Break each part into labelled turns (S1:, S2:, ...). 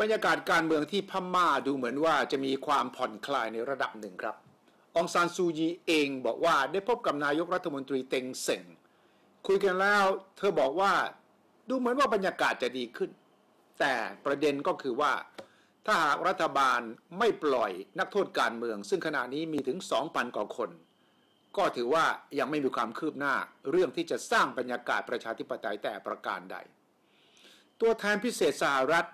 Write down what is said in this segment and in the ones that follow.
S1: บรรยากาศการเมืองที่พม่าดูเหมือนว่าจะมีความผ่อนคลายในระดับหนึ่งครับ องซานซูยีเองบอกว่าได้พบกับนายกรัฐมนตรีเต็งเซ็งคุยกันแล้วเธอบอกว่าดูเหมือนว่าบรรยากาศจะดีขึ้น แต่ประเด็นก็คือว่า ถ้าหากรัฐบาลไม่ปล่อยนักโทษการเมือง ซึ่งขณะนี้มีถึง 2,000 กว่าคน ก็ถือว่ายังไม่มีความคืบหน้าเรื่องที่จะสร้างบรรยากาศประชาธิปไตยแต่ประการใด ตัวแทนพิเศษสหรัฐ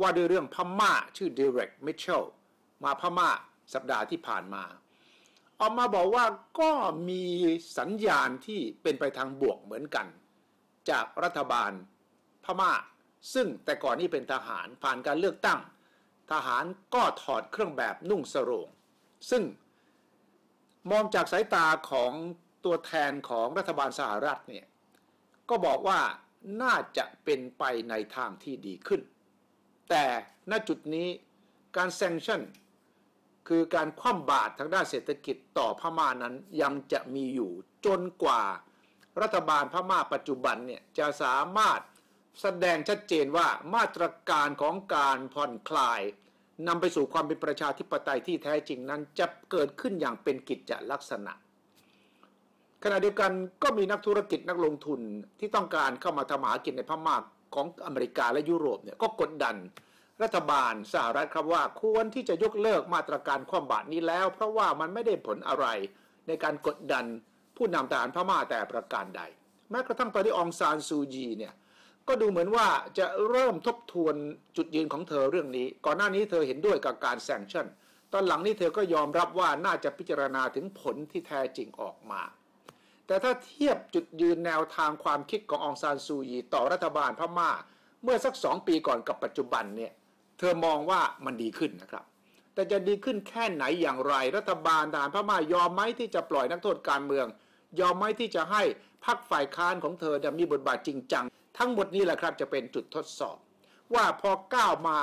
S1: ว่าด้วยเรื่องพม่าชื่อ Direct Mitchell มาพม่าสัปดาห์ที่ผ่านมา ออกมาบอกว่าก็มีสัญญาณที่เป็นไปทางบวกเหมือนกัน จากรัฐบาลพม่า ซึ่งแต่ก่อนนี้เป็นทหารผ่านการเลือกตั้ง ทหารก็ถอดเครื่องแบบนุ่งสรง ซึ่งมองจากสายตาของตัวแทนของรัฐบาลสหรัฐเนี่ยก็บอกว่าน่าจะเป็นไปในทางที่ดีขึ้น แต่ณจุดนี้การแซงชั่นคือการคว่ำบาตรทางด้านเศรษฐกิจต่อพม่านั้นยังจะมีอยู่จนกว่ารัฐบาลพม่าปัจจุบันเนี่ยจะสามารถแสดงชัดเจนว่ามาตรการของการผ่อนคลายนำไปสู่ความเป็นประชาธิปไตยที่แท้จริงนั้นจะเกิดขึ้นอย่างเป็นกิจจลักษณะ ขณะเดียวกันก็มีนักธุรกิจนักลงทุนที่ต้องการเข้ามาทำหากินในพม่า ของอเมริกาและยุโรปเนี่ยก็กดดันรัฐบาลสหรัฐครับว่าควรที่จะยกเลิกมาตรการความบาตรนี้แล้ว เพราะว่ามันไม่ได้ผลอะไร ในการกดดันผู้นำทหารพม่าแต่ประการใด แม้กระทั่งตอนที่องซานซูจีเนี่ยก็ดูเหมือนว่าจะเริ่มทบทวนจุดยืนของเธอเรื่องนี้ ก่อนหน้านี้เธอเห็นด้วยกับการแซงชั่น ตอนหลังนี้เธอก็ยอมรับว่าน่าจะพิจารณาถึงผลที่แท้จริงออกมา แต่ถ้าเทียบจุดยืนแนวทางความคิดขององซานซูยีต่อรัฐบาลพม่า เมื่อสักสองปีก่อนกับปัจจุบันเนี่ยเธอมองว่ามันดีขึ้นนะครับ แต่จะดีขึ้นแค่ไหนอย่างไร รัฐบาลทหารพม่ายอมไหมที่จะปล่อยนักโทษการเมือง ยอมไหมที่จะให้พรรคฝ่ายค้านของเธอมีบทบาทจริงจัง ทั้งหมดนี้แหละครับจะเป็นจุดทดสอบ ว่าพอก้าวมา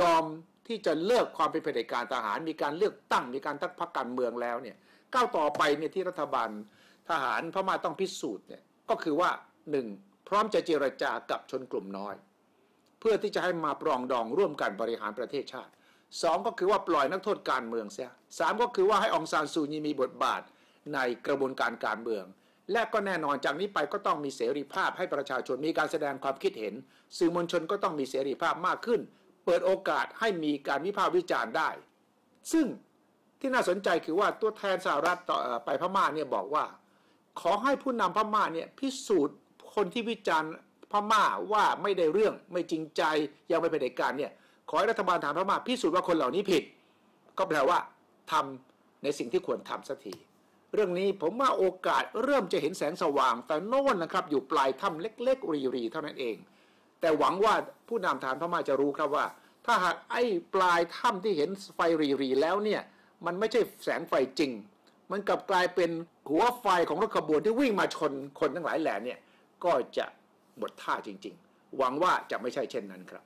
S1: ยอมที่จะเลิกความเป็นเผด็จการทหาร มีการเลือกตั้งมีการตั้งพรรคการเมืองแล้วเนี่ยก้าวต่อไปเนี่ยที่รัฐบาล ทหารพม่าต้องพิสูจน์เนี่ยก็คือว่าหนึ่งพร้อมจะเจรจากับชนกลุ่มน้อย เพื่อที่จะให้มาปรองดองร่วมกันบริหารประเทศชาติสองก็คือว่าปล่อยนักโทษการเมืองเสียสามก็คือว่าให้องซานซูนีมีบทบาทในกระบวนการการเมือง และก็แน่นอนจากนี้ไปก็ต้องมีเสรีภาพให้ประชาชนมีการแสดงความคิดเห็น สื่อมวลชนก็ต้องมีเสรีภาพมากขึ้น เปิดโอกาสให้มีการวิพากษ์วิจารณ์ได้ ซึ่งที่น่าสนใจคือว่าตัวแทนสหรัฐต่อไปพม่าเนี่ยบอกว่า ขอให้ผู้นำพม่าเนี่ยพิสูจน์คนที่วิจารณ์พม่าว่าไม่ได้เรื่องไม่จริงใจยังไม่เป็นเด็จการเนี่ยขอให้รัฐบาลฐานพม่าพิสูจน์ว่าคนเหล่านี้ผิด ก็แปลว่าทำในสิ่งที่ควรทำสักทีเรื่องนี้ผมว่าโอกาสเริ่มจะเห็นแสงสว่าง แต่โน่นนะครับ อยู่ปลายถ้ำเล็ก ๆ รีๆเท่านั้นเอง แต่หวังว่าผู้นำฐานพม่าจะรู้ครับว่า ถ้าหากไอ้ปลายถ้ำที่เห็นไฟรีๆแล้วเนี่ยมันไม่ใช่แสงไฟจริง มันกลับกลายเป็นหัวไฟของรถขบวนที่วิ่งมาชนคนทั้งหลายแหล่เนี่ยก็จะหมดท่าจริง ๆ หวังว่าจะไม่ใช่เช่นนั้นครับ